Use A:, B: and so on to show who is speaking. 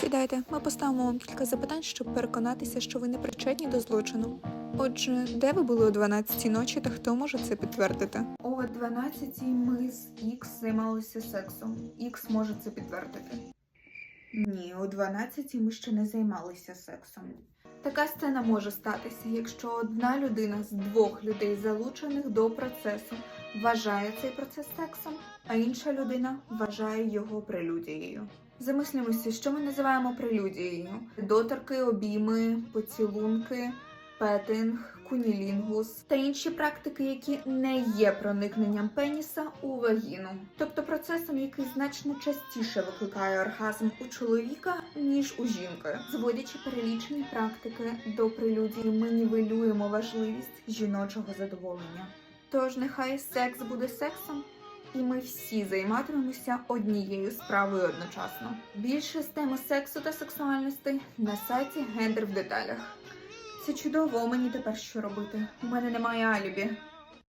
A: Сідайте, ми поставимо вам кілька запитань, щоб переконатися, що ви не причетні до злочину. Отже, де ви були о 12 ночі та хто може це підтвердити? О 12 ми з Ікс займалися сексом. Ікс може це підтвердити. Ні, о 12 ми ще не займалися сексом. Така сцена може статися, якщо одна людина з двох людей, залучених до процесу, вважає цей процес сексом, а інша людина вважає його прелюдією. Замислимося, що ми називаємо прелюдією: доторки, обійми, поцілунки, петинг, кунілінгус та інші практики, які не є проникненням пеніса у вагіну, тобто процесом, який значно частіше викликає оргазм у чоловіка ніж у жінки. Зводячи перелічені практики до прелюдії, ми нівелюємо важливість жіночого задоволення. Тож нехай секс буде сексом, і ми всі займатимемося однією справою одночасно. Більше з теми сексу та сексуальності на сайті Гендер в деталях. Це чудово, мені тепер що робити. У мене немає алібі.